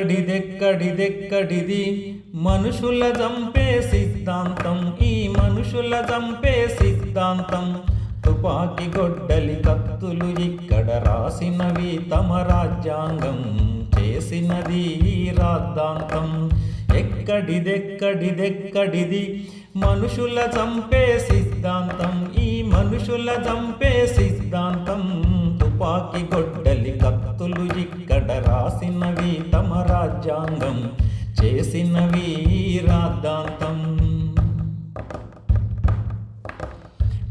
ఎక్కడిదెక్కడిదెక్కడిది మనుషుల చంపే సిద్ధాంతం. ఈ మనుషుల చంపే సిద్ధాంతం. తుపాకి గొడ్డలి కత్తులు ఇక్కడ రాసినవి తమ రాజ్యాంగం. చేసినది ఈ రాద్ధాంతం. ఎక్కడిదెక్కడిదెక్కడిది? మనుషుల చంపే సిద్ధాంతం. ఈ మనుషుల చంపే సిద్ధాంతం. తుపాకి గొడ్డలి కత్తులు ఇక్కడ రాసినవి రాజ్యాంగం చేసిన వీరాద్దాంతం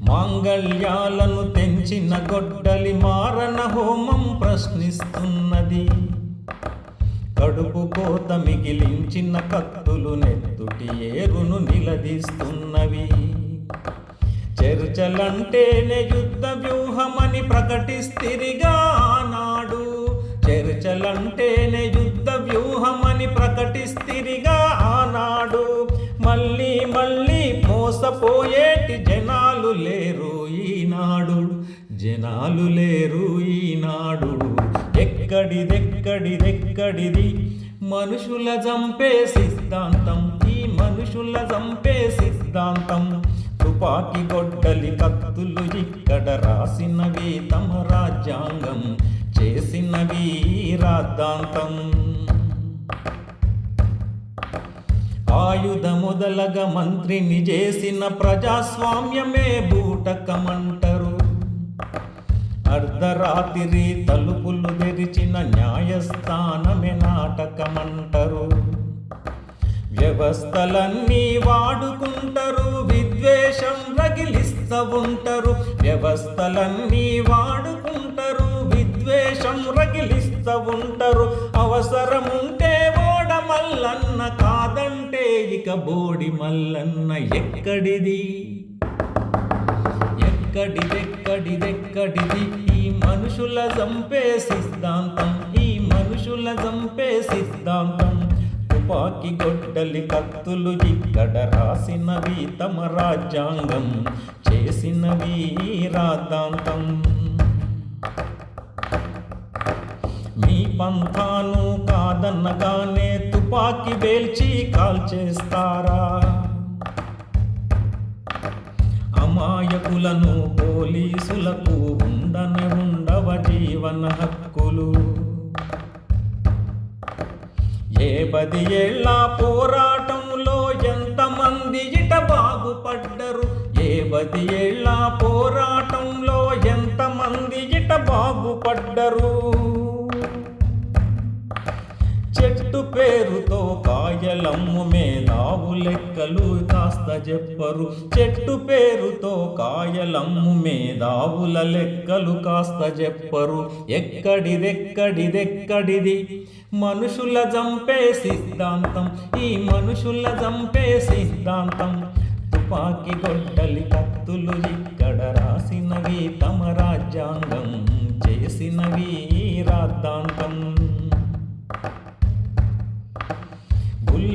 మాంగళ్యాలను తెంచిన గొడ్డలి మారణ హోమం ప్రశ్నిస్తున్నది. కడుపు కోత మిగిలించిన కత్తులు నెత్తుటి ఏరును నిలదీస్తున్నవి. చర్చలంటేనే యుద్ధ వ్యూహమని ప్రకటిస్తిరిగా ఆనాడు. చర్చలంటేనే యుద్ధ వ్యూహమని ప్రకటిస్తిరిగా ఆనాడు. మళ్ళీ మళ్ళీ మోసపోయేటి జనాలు లేరు ఈనాడు. జనాలు లేరు ఈనాడు. ఎక్కడిదెక్కడిదెక్కడిది? మనుషుల చంపే సిద్ధాంతం. ఈ మనుషుల చంపే సిద్ధాంతం. తుపాకి గొడ్డలి కత్తులు ఇక్కడ రాసినవి తమ రాజ్యాంగం. చేసిన ఈ ఆయుధ మొదలగ మంత్రిని చేసిన ప్రజాస్వామ్యమే బూటకమంటారు. అర్ధరాత్రి తలుపులు తెరిచిన న్యాయస్థానమే నాటకమంటరు. వ్యవస్థలన్నీ వాడుకుంటారు విద్వేషం రగిలిస్తూ ఉంటారు వ్యవస్థలన్నీ వాడుకుంటారు విద్వేషం రగిలిస్తూ ఉంటారు. అవసరముంటే ఓడ మల్లన్న కాదంటే ఇక బోడి మల్లన్న ఎక్కడిది? ఎక్కడిదెక్కడిదెక్కడిది? ఈ మనుషుల చంపే సిద్ధాంతం ఈ మనుషుల చంపే సిద్ధాంతం. తుపాకి గొడ్డలి కత్తులు ఇక్కడ రాసినవి తమ రాజ్యాంగం చేసినవి ఈ రాద్ధాంతం. పంథాను కాదన్నగానే తుపాకి వేల్చి కాల్చేస్తారా? అమాయకులను పోలీసులకు ఉండనే ఉండవ జీవన హక్కులు. ఏ పది ఏళ్ళ పోరాటంలో ఎంతమంది ఇట బాగుపడ్డరు ఏ పది కాయలమ్ము మేధావు లెక్కలు కాస్త చెప్పరు. చెట్టు పేరుతో కాయలమ్ము మేధావుల లెక్కలు కాస్త చెప్పరు. ఎక్కడిదెక్కడిదెక్కడిది? మనుషుల చంపే సిద్ధాంతం. ఈ మనుషుల చంపే సిద్ధాంతం. తుపాకి గొడ్డలి కత్తులు ఇక్కడ రాసి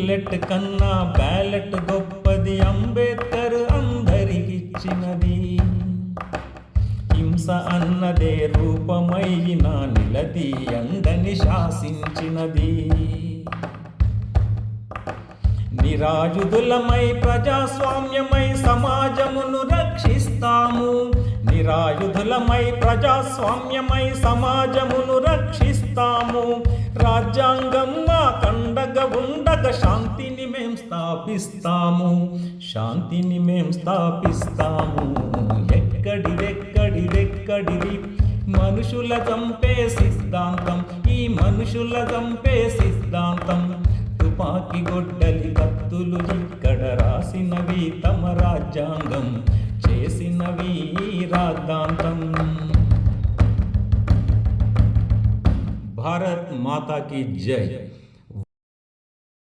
బుల్లెట్ కన్నా బ్యాలెట్ గొప్పది అంబేద్కర్ అందరికిచ్చినది. హింస అన్నదే రూపమైన నిలది అందని శాసించినది. నిరాయుధులమై ప్రజాస్వామ్యమై సమాజమును రక్షిస్తాము. నిరాయుధులమై ప్రజాస్వామ్యమై సమాజమును రక్షిస్తాము. రాజ్యాంగ స్థాపిస్తాము. శాంతిని మేము స్థాపిస్తాము. ఎక్కడిదెక్కడిదెక్కడిది మనుషుల చంపే సిద్ధాంతం. ఈ మనుషుల చంపే సిద్ధాంతం. తుపాకి గొడ్డలి కత్తులు ఇక్కడ రాసినవి తమ రాజ్యాంగం. చేసినవి రాద్ధాంతం. భారత్ మాతాకి జై.